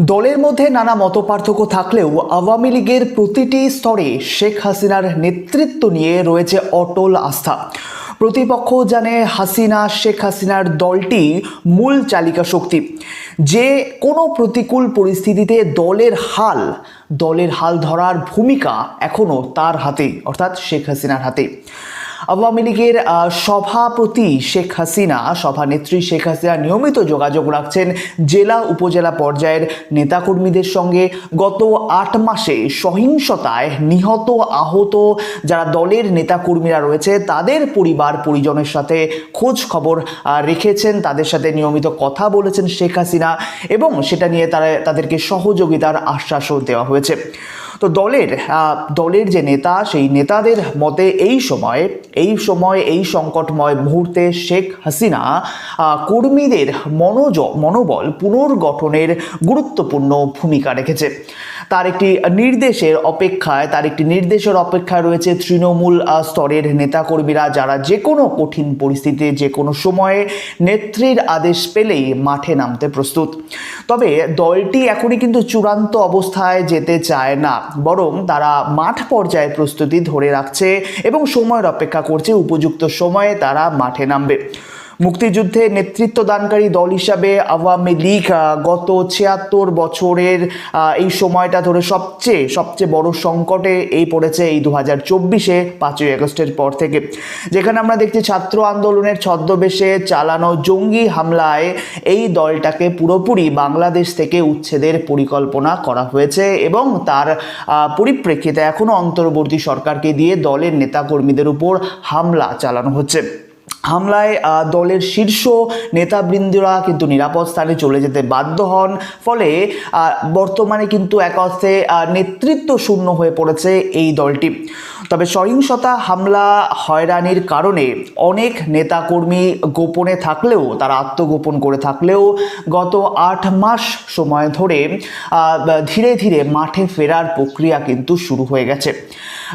দলের মধ্যে নানা মতপার্থক্য থাকলেও আওয়ামী লীগের প্রতিটি স্তরে শেখ হাসিনার নেতৃত্ব নিয়ে রয়েছে অটল আস্থা। প্রতিপক্ষ জানে হাসিনা, শেখ হাসিনার দলটি মূল চালিকা শক্তি। যে কোনো প্রতিকূল পরিস্থিতিতে দলের হাল দলের হাল ধরার ভূমিকা এখনও তার হাতে, অর্থাৎ শেখ হাসিনার হাতে। আওয়ামী লীগের সভাপতি শেখ হাসিনা, সভানেত্রী শেখ হাসিনা নিয়মিত যোগাযোগ রাখছেন জেলা উপজেলা পর্যায়ের নেতাকর্মীদের সঙ্গে। গত আট মাসে সহিংসতায় নিহত, আহত যারা দলের নেতাকর্মীরা রয়েছে, তাদের পরিবার পরিজনের সাথে খোঁজ খবর রেখেছেন, তাদের সাথে নিয়মিত কথা বলেছেন শেখ হাসিনা এবং সেটা নিয়ে তারা, তাদেরকে সহযোগিতার আশ্বাসও দেওয়া হয়েছে। তো দলের দলের যে নেতা, সেই নেতাদের মতে এই সময় এই সময়, এই সংকটময় মুহূর্তে শেখ হাসিনা কর্মীদের মনোজ, মনোবল পুনর্গঠনের গুরুত্বপূর্ণ ভূমিকা রেখেছে। তার একটি নির্দেশের অপেক্ষায়, তার একটি নির্দেশের অপেক্ষায় রয়েছে তৃণমূল স্তরের নেতাকর্মীরা যারা যে কোনো কঠিন পরিস্থিতিতে যে কোনো সময়ে নেত্রীর আদেশ পেলেই মাঠে নামতে প্রস্তুত। তবে দলটি এখনই কিন্তু চূড়ান্ত অবস্থায় যেতে চায় না, বরং তারা মাঠ পর্যায়ে প্রস্তুতি ধরে রাখছে এবং সময়ের অপেক্ষা করছে। উপযুক্ত সময়ে তারা মাঠে নামবে। মুক্তিযুদ্ধে নেতৃত্ব দানকারী দল হিসাবে আওয়ামী লীগ গত ছিয়াত্তর বছরের এই সময়টা ধরে সবচেয়ে সবচেয়ে বড় সংকটে এই পড়েছে এই দু হাজার চব্বিশে, পাঁচই আগস্টের পর থেকে। যেখানে আমরা দেখছি ছাত্র আন্দোলনের ছদ্মবেশে চালানো জঙ্গি হামলায় এই দলটাকে পুরোপুরি বাংলাদেশ থেকে উচ্ছেদের পরিকল্পনা করা হয়েছে এবং তার পরিপ্রেক্ষিতে এখনও অন্তর্বর্তী সরকারকে দিয়ে দলের নেতাকর্মীদের উপর হামলা চালানো হচ্ছে। হামলায় দলের শীর্ষ নেতাবৃন্দরা কিন্তু নিরাপদ স্থানে চলে যেতে বাধ্য হন। ফলে বর্তমানে কিন্তু এক অর্থে নেতৃত্ব শূন্য হয়ে পড়েছে এই দলটি। তবে সহিংসতা, হামলা, হয়রানির কারণে অনেক নেতাকর্মী গোপনে থাকলেও, তারা আত্মগোপন করে থাকলেও গত আট মাস সময় ধরে ধীরে ধীরে মাঠে ফেরার প্রক্রিয়া কিন্তু শুরু হয়ে গেছে।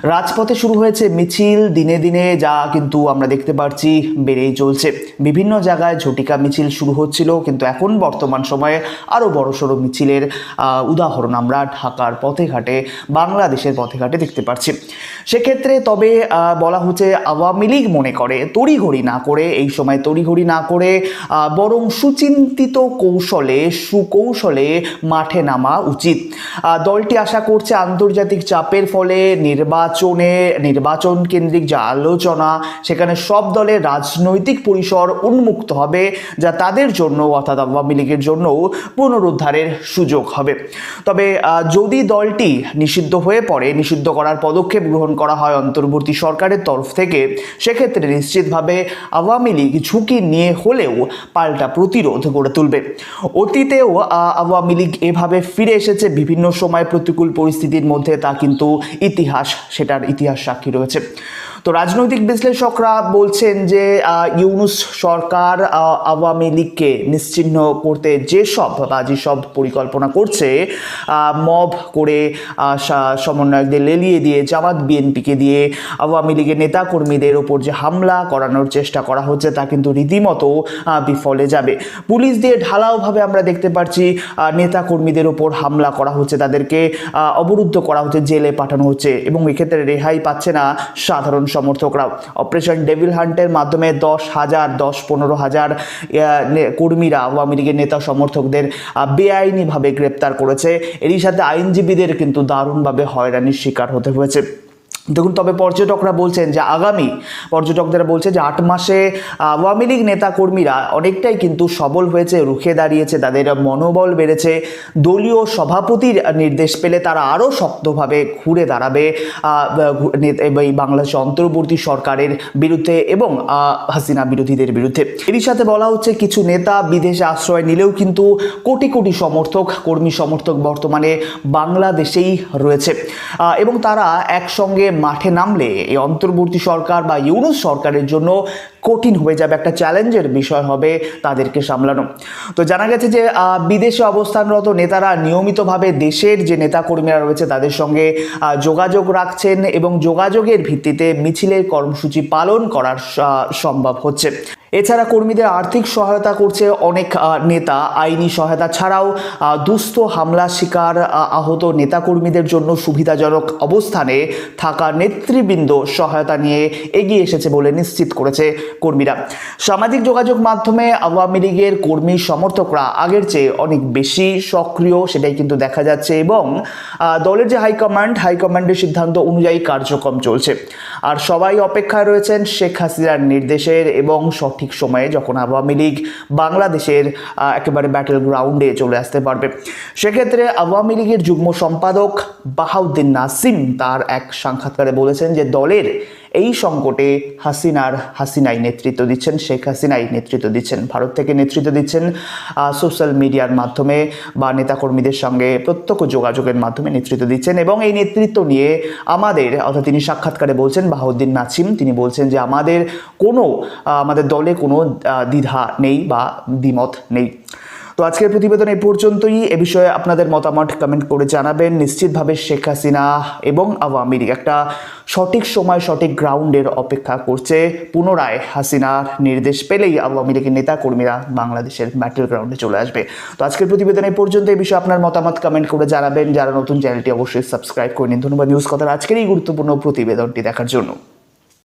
রাজপথে শুরু হয়েছে মিছিল, দিনে দিনে যা কিন্তু আমরা দেখতে পাচ্ছি বেড়েই চলছে। বিভিন্ন জায়গায় ঝটিকা মিছিল শুরু হচ্ছিল, কিন্তু এখন বর্তমান সময়ে আরও বড়সড় মিছিলের উদাহরণ আমরা ঢাকার পথে ঘাটে বাংলাদেশের পথে ঘাটে দেখতে পাচ্ছি সেক্ষেত্রে তবে বলা হচ্ছে আওয়ামী লীগ মনে করে তড়িঘড়ি না করে, এই সময় তড়িঘড়ি না করে বরং সুচিন্তিত কৌশলে, সুকৌশলে মাঠে নামা উচিত। দলটি আশা করছে আন্তর্জাতিক চাপের ফলে নির্বাচনে নির্বাচন কেন্দ্রিক যে আলোচনা, সেখানে সব দলের রাজনৈতিক পরিসর উন্মুক্ত হবে যা তাদের জন্য অর্থাৎ আওয়ামী লীগের জন্য পুনরুদ্ধারের সুযোগ হবে। তবে যদি দলটি নিষিদ্ধ হয়ে পড়ে, নিষিদ্ধ করার পদক্ষেপ গ্রহণ করা হয় অন্তর্বর্তী সরকারের তরফ থেকে, সেক্ষেত্রে নিশ্চিতভাবে আওয়ামী লীগ ঝুঁকি নিয়ে হলেও পাল্টা প্রতিরোধ গড়ে তুলবে। অতীতেও আওয়ামী লীগ এভাবে ফিরে এসেছে বিভিন্ন সময় প্রতিকূল পরিস্থিতির মধ্যে, তা কিন্তু ইতিহাস সেটার ইতিহাস সাক্ষী রয়েছে। তো রাজনৈতিক বিশ্লেষকরা বলছেন যে ইউনুস সরকার আওয়ামী লীগকে নিশ্চিহ্ন করতে যেসব বা যেসব পরিকল্পনা করছে মব করে সমন্বয়কদের লেলিয়ে দিয়ে, জামাত বিএনপিকে দিয়ে আওয়ামী লীগের নেতাকর্মীদের ওপর যে হামলা করানোর চেষ্টা করা হচ্ছে, তা কিন্তু রীতিমতো বিফলে যাবে। পুলিশ দিয়ে ঢালাওভাবে আমরা দেখতে পাচ্ছি নেতাকর্মীদের ওপর হামলা করা হচ্ছে, তাদেরকে অবরুদ্ধ করা হচ্ছে, জেলে পাঠানো হচ্ছে এবং এক্ষেত্রে রেহাই পাচ্ছে না সাধারণ সমর্থকরাও অপারেশন ডেভিল হান্টের মাধ্যমে দশ হাজার, দশ পনেরো হাজার কর্মীরা আওয়ামী লীগের নেতা সমর্থকদের বেআইনিভাবে গ্রেপ্তার করেছে। এরই সাথে আইনজীবীদের কিন্তু দারুণভাবে হয়রানির শিকার হতে হয়েছে। দেখুন, তবে পর্যটকরা বলছেন যে আগামী পর্যটকরা বলছে যে আট মাসে আওয়ামী লীগ নেতাকর্মীরা অনেকটাই কিন্তু সবল হয়েছে, রুখে দাঁড়িয়েছে, তাদের মনোবল বেড়েছে। দলীয় সভাপতির নির্দেশ পেলে তারা আরও শক্তভাবে ঘুরে দাঁড়াবে এই বাংলাদেশ অন্তর্বর্তী সরকারের বিরুদ্ধে এবং হাসিনা বিরোধীদের বিরুদ্ধে। এরই সাথে বলা হচ্ছে, কিছু নেতা বিদেশে আশ্রয় নিলেও কিন্তু কোটি কোটি সমর্থক, কর্মী সমর্থক বর্তমানে বাংলাদেশেই রয়েছে। এবং তারা একসঙ্গে মাঠে নামলে এই অন্তর্বর্তী সরকার বা ইউনুস সরকারের জন্য কঠিন হয়ে যাবে একটা চ্যালেঞ্জের বিষয় হবে তাদেরকে সামলানো। তো জানা গেছে যে বিদেশে অবস্থানরত নেতারা নিয়মিতভাবে দেশের যে নেতাকর্মীরা রয়েছে তাদের সঙ্গে যোগাযোগ রাখছেন এবং যোগাযোগের ভিত্তিতে মিছিলের কর্মসূচি পালন করার সম্ভব হচ্ছে। এছাড়া কর্মীদের আর্থিক সহায়তা করছে অনেক নেতা। আইনি সহায়তা ছাড়াও দুস্থ হামলা শিকার আহ, আহত নেতাকর্মীদের জন্য সুবিধাজনক অবস্থানে থাকা নেতৃবৃন্দ সহায়তা নিয়ে এগিয়ে এসেছে বলে নিশ্চিত করেছে কর্মীরা। সামাজিক যোগাযোগ মাধ্যমে আওয়ামী লীগের কর্মী সমর্থকরা আগের চেয়ে অনেক বেশি সক্রিয় সেটাই কিন্তু দেখা যাচ্ছে এবং দলের যে হাইকমান্ড হাইকমান্ডের সিদ্ধান্ত অনুযায়ী কার্যক্রম চলছে। আর সবাই অপেক্ষায় রয়েছেন শেখ হাসিনার নির্দেশের এবং সঠিক সময়ে যখন আওয়ামী লীগ বাংলাদেশের একেবারে ব্যাটেল গ্রাউন্ডে চলে আসতে পারবে। সেক্ষেত্রে আওয়ামী লীগের যুগ্ম সম্পাদক বাহাউদ্দিন নাসিম তার এক সাক্ষাৎকারে বলেছেন যে দলের এই সংকটে হাসিনার, হাসিনাই নেতৃত্ব দিচ্ছেন, শেখ হাসিনাই নেতৃত্ব দিচ্ছেন, ভারত থেকে নেতৃত্ব দিচ্ছেন সোশ্যাল মিডিয়ার মাধ্যমে বা নেতাকর্মীদের সঙ্গে প্রত্যক্ষ যোগাযোগের মাধ্যমে নেতৃত্ব দিচ্ছেন এবং এই নেতৃত্ব নিয়ে আমাদের, অর্থাৎ তিনি সাক্ষাৎকারে বলছেন, বাহাউদ্দিন নাসিম, তিনি বলছেন যে আমাদের কোনো আমাদের দলে কোনো দ্বিধা নেই বা দ্বিমত নেই। তো আজকের প্রতিবেদন এই পর্যন্তই। এ বিষয়ে আপনাদের মতামত কমেন্ট করে জানাবেন। নিশ্চিতভাবে শেখ হাসিনা এবং আওয়ামী লীগ একটা সঠিক সময়, সঠিক গ্রাউন্ডের অপেক্ষা করছে। পুনরায় হাসিনার নির্দেশ পেলেই আওয়ামী লীগের নেতাকর্মীরা বাংলাদেশের ব্যাটেল গ্রাউন্ডে চলে আসবে। তো আজকের প্রতিবেদন এই পর্যন্ত এই বিষয়ে আপনার মতামত কমেন্ট করে জানাবেন। যারা নতুন, চ্যানেলটি অবশ্যই সাবস্ক্রাইব করে নিন। ধন্যবাদ। নিউজ কথার আজকের এই গুরুত্বপূর্ণ প্রতিবেদনটি দেখার জন্য।